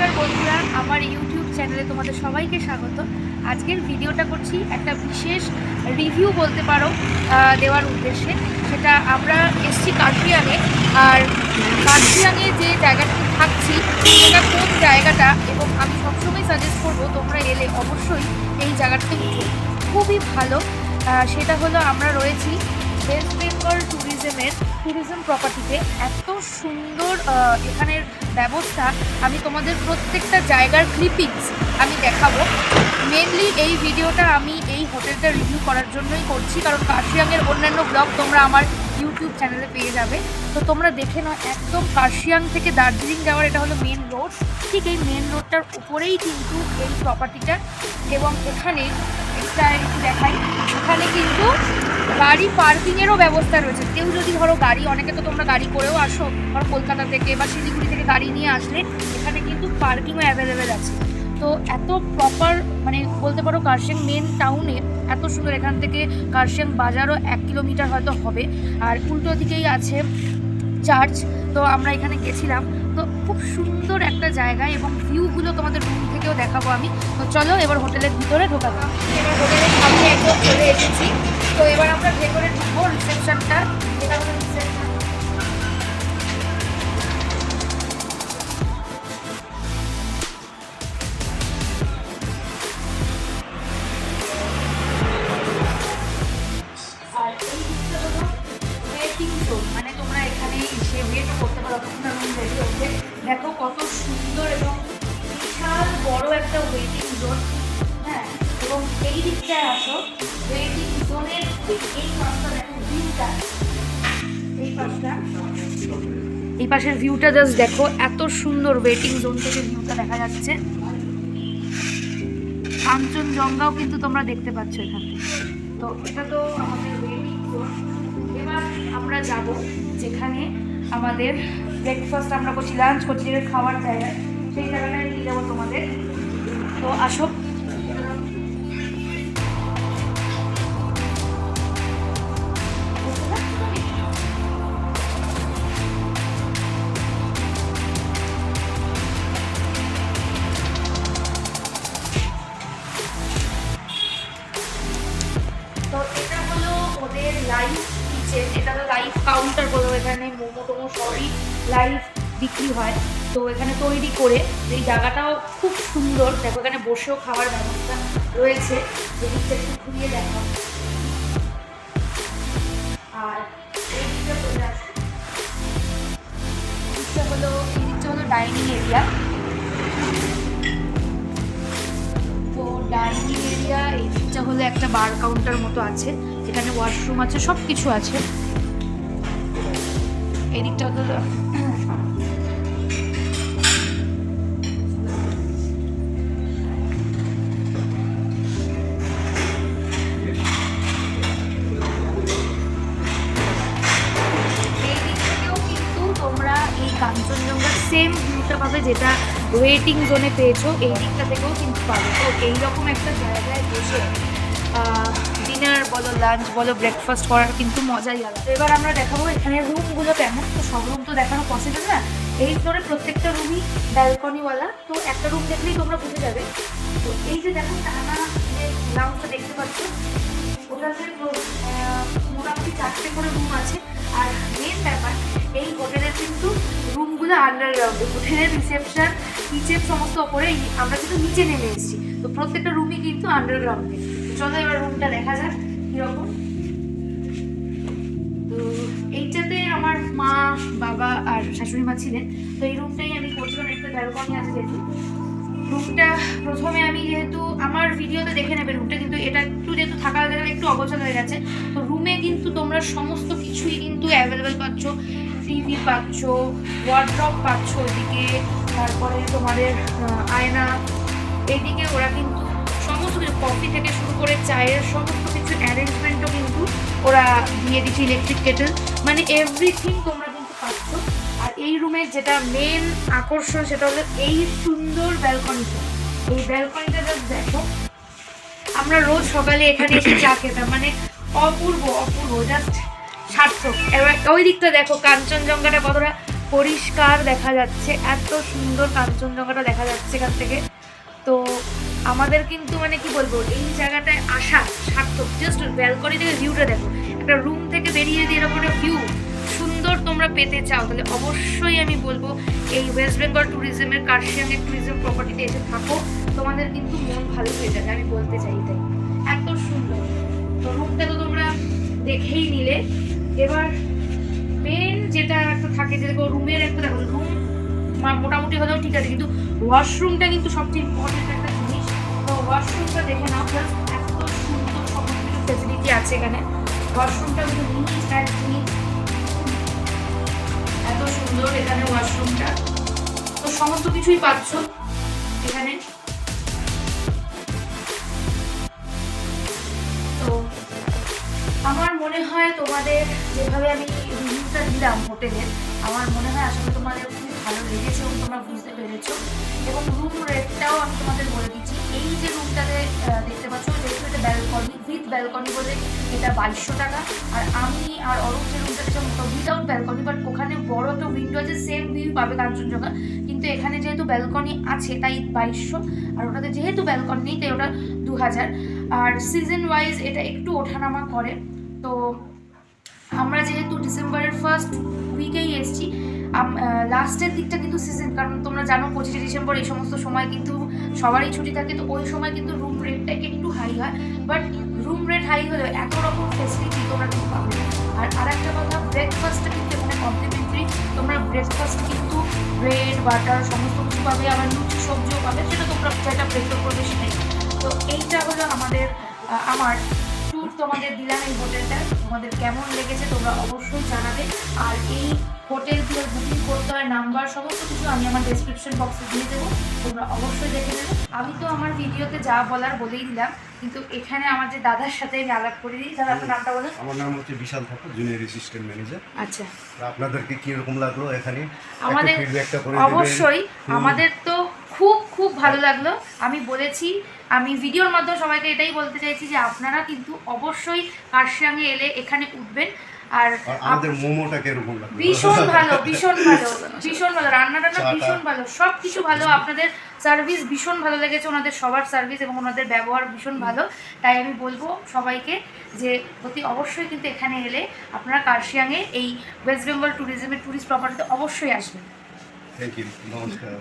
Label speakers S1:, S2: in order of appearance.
S1: নমস্কার বন্ধুরা, আমার ইউটিউব চ্যানেলে তোমাদের সবাইকে স্বাগত। আজকের ভিডিওটা করছি একটা বিশেষ রিভিউ বলতে পারো দেওয়ার উদ্দেশ্যে। সেটা আমরা এসছি কার্শিয়াংয়ে আর কার্শিয়াংয়ে যে জায়গাটাতে থাকছি, সেটা কোন জায়গাটা এবং আমি সবসময় সাজেস্ট করব তোমরা এলে অবশ্যই এই জায়গাটাতে উঠো। খুবই ভালো। সেটা হলো আমরা রয়েছি ওয়েস্ট বেঙ্গল ট্যুরিজমের ট্যুরিজম প্রপার্টিতে এত সুন্দর এখানের ব্যবস্থা। আমি তোমাদের প্রত্যেকটা জায়গার ক্লিপিংস আমি দেখাবো। মেনলি এই ভিডিওটা আমি এই হোটেলটা রিভিউ করার জন্যই করছি, কারণ কার্শিয়াংয়ের অন্যান্য ব্লগ তোমরা আমার ইউটিউব চ্যানেলে পেয়ে যাবে। তো তোমরা দেখে নাও, একদম কার্শিয়াং থেকে দার্জিলিং যাওয়ার এটা হলো মেন রোড ঠিক এই মেন রোডটার উপরেই কিন্তু এই প্রপার্টিটা এবং এখানে একটা একটু দেখাই। এখানে কিন্তু গাড়ি পার্কিংয়েরও ব্যবস্থা রয়েছে। কেউ যদি ধরো গাড়ি, অনেকে তো তোমরা গাড়ি করেও আসো, ধরো কলকাতা থেকে বা শিলিগুড়ি থেকে গাড়ি নিয়ে আসলে এখানে কিন্তু পার্কিংও অ্যাভেলেবেল আছে। তো এত প্রপার মানে বলতে পারো কার্শিয়াং মেন টাউনে এত সুন্দর, এখান থেকে কার্শিয়াং বাজারও এক কিলোমিটার হয়তো হবে। আর উল্টো দিকেই আছে চার্চ তো আমরা এখানে গেছিলাম। সুন্দর একটা জায়গা এবং ভিউগুলো তোমাদের রুম থেকেও দেখাবো আমি। তো চলো, এবার হোটেলের ভিতরে ঢোকা যাক। এবার হোটেলের সামনে একদম চলে এসেছি। তো এবার আমরা ভেতরে ঢুকবো রিসেপশনটা মানে তোমরা এখানে এসে ওয়েটও করতে পারো। কত সুন্দর এবং বিশাল বড় একটা ওয়েটিং জোন হ্যাঁ এবং এই দিকটায় আসো ওয়েটিং জোনের এই পাশটা দেখো ভিউটা এই পাশটা। এই পাশের ভিউটা জাস্ট দেখো, এত সুন্দর ওয়েটিং জোন থেকে ভিউটা দেখা যাচ্ছে। কাঞ্চনজঙ্ঘাও কিন্তু তোমরা দেখতে পাচ্ছ এখান থেকে। তো এটা তো আমাদের ওয়েটিং জোন এবার আমরা যাব যেখানে আমাদের ব্রেকফাস্ট আমরা করছি লাঞ্চ করছি যেটা খাওয়ার জায়গায় সেই জায়গাটায় নিয়ে যাব তোমাদের। তো আসো। তো এটা হলো ওদের লাইভ কিচেন এটা তো লাইভ কাউন্টার বলো এখানে, মোমো লাইভ বিক্রি হয়। তো এখানে তৈরি করে এই জায়গাটাও খুব সুন্দর। দেখো, এখানে বসেও খাওয়ার ব্যবস্থা রয়েছে। যেদিকটা একটু ঘুরিয়ে দেখো আর এই দিকটা হলো এই হলো ডাইনিং এরিয়া তো ডাইনিং এরিয়া এই দিকটা হলো একটা বার কাউন্টার মতো আছে। যেখানে ওয়াশরুম আছে সব কিছু আছে। এই দিকটা হলো সেম ভিউটা পাবে যেটা ওয়েটিং জোনে পেয়েছ, এই দিকটা থেকেও কিন্তু পাবে। তো এইরকম একটা জায়গায় বসে ডিনার বলো লাঞ্চ বলো ব্রেকফাস্ট করার কিন্তু মজাই আলাদা। এবার আমরা দেখাবো এখানে রুমগুলো কেমন। তো সব রুম তো দেখানো পসিবল না। এই ধরে প্রত্যেকটা রুমই ব্যালকনিওয়ালা তো একটা রুম দেখলেই তোমরা বুঝে যাবে। তো এই যে দেখো, টানা যে দেখতে পাচ্ছ, ওটাতে রুমগুলো আন্ডারগ্রাউন্ডে হোটেলের রিসেপশন কিচেন সমস্ত ওপরে আমরা কিন্তু নিচে নেমে এসেছি। তো প্রত্যেকটা রুমই কিন্তু আন্ডারগ্রাউন্ডে চলো এবার রুমটা দেখা যাক কীরকম। তো এইটাতে আমার মা, বাবা আর শাশুড়ি মা ছিলেন। তো এই রুমটাই আমি করছিলাম একটা ব্যালকনি আছে যেহেতু। রুমটা প্রথমে আমি যেহেতু আমার ভিডিওতে দেখে নেবে রুমটা কিন্তু এটা একটু যেহেতু থাকার জায়গা একটু অগোছালো হয়ে গেছে। তো রুমে কিন্তু তোমরা সমস্ত কিছুই কিন্তু অ্যাভেলেবেল পাচ্ছ। টিভি পাচ্ছ ওয়ার্ড্রপ পাচ্ছ ওদিকে, তারপরে তোমাদের আয়না, এইদিকে ওরা কিন্তু সমস্ত কিছু কফি থেকে শুরু করে চায়ের সমস্ত কিছু অ্যারেঞ্জমেন্টও কিন্তু ওরা দিয়ে দিচ্ছে ইলেকট্রিক কেটেল মানে এভরিথিং তোমরা কিন্তু পাচ্ছ। আর এই রুমের যেটা মেন আকর্ষণ সেটা হলো এই সুন্দর ব্যালকনিটা এই ব্যালকনিটা জাস্ট দেখো। আমরা রোজ সকালে এখানে এসে চা খেতাম। মানে অপূর্ব অপূর্ব জাস্ট সার্থক। এবার ওই দিকটা দেখো, কাঞ্চনজঙ্ঘাটা কতটা পরিষ্কার দেখা যাচ্ছে, এত সুন্দর কাঞ্চনজঙ্ঘাটা দেখা যাচ্ছে এখান থেকে। তো আমাদের কিন্তু মানে কি বলব, এই জায়গাটায় আসা সার্থক। জাস্ট ব্যালকনি থেকে ভিউটা দেখো, একটা রুম থেকে বেরিয়ে দিয়ে এরকম একটা ভিউ সুন্দর তোমরা পেতে চাও, তাহলে অবশ্যই আমি বলব এই ওয়েস্ট বেঙ্গল ট্যুরিজমের কার্শিয়াংয়ের ট্যুরিজম প্রপার্টিতে এসে থাকো। তোমাদের কিন্তু মন ভালো হয়ে যাবে, আমি বলতে চাই তাই এত সুন্দর। তো রুমটা তো তোমরা দেখেই নিলে। এবার মেন যেটা একটা থাকে যে রুমের একটা দেখো রুম মোটামুটি হলেও ঠিক আছে, কিন্তু ওয়াশরুমটা কিন্তু সবচেয়ে ইম্পর্টেন্ট একটা জিনিস। তো ওয়াশরুমটা দেখে নাও প্লাস এত সুন্দর সমস্ত কিছু ফেসিলিটি আছে এখানে। ওয়াশরুমটা কিন্তু নিট অ্যান্ড ক্লিন এত সুন্দর এখানে ওয়াশরুমটা তো সমস্ত কিছুই পাচ্ছ। হয় তোমাদের যেভাবে আমি রিভিউটা দিলাম হোটেলের আমার মনে হয় আসলে তোমাদের খুব ভালো লেগেছে এবং তোমরা বুঝতে পেরেছ। এবং রুম রেটটাও আমি তোমাদের বলে দিচ্ছি। এই যে রুমটাতে দেখতে পাচ্ছ, যেহেতু এটা ব্যালকনি উইথ ব্যালকনি বলে এটা বাইশশো টাকা। আর আমি আর অরূপ যে রুমটাতে যেমন উইদাউট ব্যালকনি বাট ওখানে বড় একটা উইন্ডো আছে সেম ভিউ পাবে কাঞ্চনজঙ্ঘা। কিন্তু এখানে যেহেতু ব্যালকনি আছে, তাই বাইশশো। আর ওটাতে যেহেতু ব্যালকনি নেই, তাই ওটা দু হাজার আর সিজন ওয়াইজ এটা একটু ওঠানামা করে। তো আমরা যেহেতু ডিসেম্বরের ফার্স্ট উইকেই এসেছি লাস্টের দিকটা কিন্তু সিজন কারণ তোমরা জানো পঁচিশে ডিসেম্বর এই সমস্ত সময় কিন্তু সবারই ছুটি থাকে, তো ওই সময় কিন্তু রুম রেটটা একটু হাই হয়। বাট রুম রেট হাই হলেও এত রকম ফেসিলিটি তোমরা কিন্তু পাবে। না। আর আরেকটা কথা ব্রেকফাস্টটা কিন্তু এখানে কমপ্লিমেন্টারি তোমরা ব্রেকফাস্ট কিন্তু ব্রেড বাটার সমস্ত কিছু পাবে, আবার লুচি, সবজিও পাবে সেটা তোমরা যেটা প্রেফার করবে সেটাই। তো এইটা হলো আমাদের আমার তোমাদের দিলাম এই হোটেলটা। তোমাদের কেমন লেগেছে তোমরা অবশ্যই জানাবে। আর এই হোটেল কীভাবে বুকিং করতে হয় নাম্বার সমস্ত কিছু আমি আমার ডেসক্রিপশন বক্সে দিয়ে দেবো। তোমরা অবশ্যই দেখে নেবে। আমি তো আমার ভিডিওতে যা বলার বলেই দিলাম কিন্তু এখানে আমার যে দাদার সাথে আমি আলাপ করে দিই। দাদা আপনার নামটা বলুন।
S2: আমার নাম হচ্ছে Bishal Thakur junior assistant manager
S1: আচ্ছা।
S2: আপনাদেরকে কীরকম লাগল এখানে?
S1: আমাদের অবশ্যই আমাদের তো খুব খুব ভালো লাগল। আমি বলেছি আমি ভিডিওর মাধ্যমে সবাইকে এটাই বলতে চাইছি যে আপনারা কিন্তু অবশ্যই কার্শিয়াংয়ে এলে এখানে উঠবেন। আর
S2: আর আমাদের মোমোটা কীরকম লাগল?
S1: ভীষণ ভালো ভীষণ ভালো ভীষণ ভালো রান্না টান্না ভীষণ ভালো সব কিছু ভালো আপনাদের সার্ভিস ভীষণ ভালো লেগেছে ওনাদের সবার সার্ভিস এবং ওনাদের ব্যবহার ভীষণ ভালো। তাই আমি বলব সবাইকে যে অতি অবশ্যই কিন্তু এখানে এলে আপনারা কার্শিয়াংয়ে এই ওয়েস্ট বেঙ্গল ট্যুরিজমের ট্যুরিস্ট প্রপার্টিতে অবশ্যই আসবেন।
S2: থ্যাংক ইউ নমস্কার।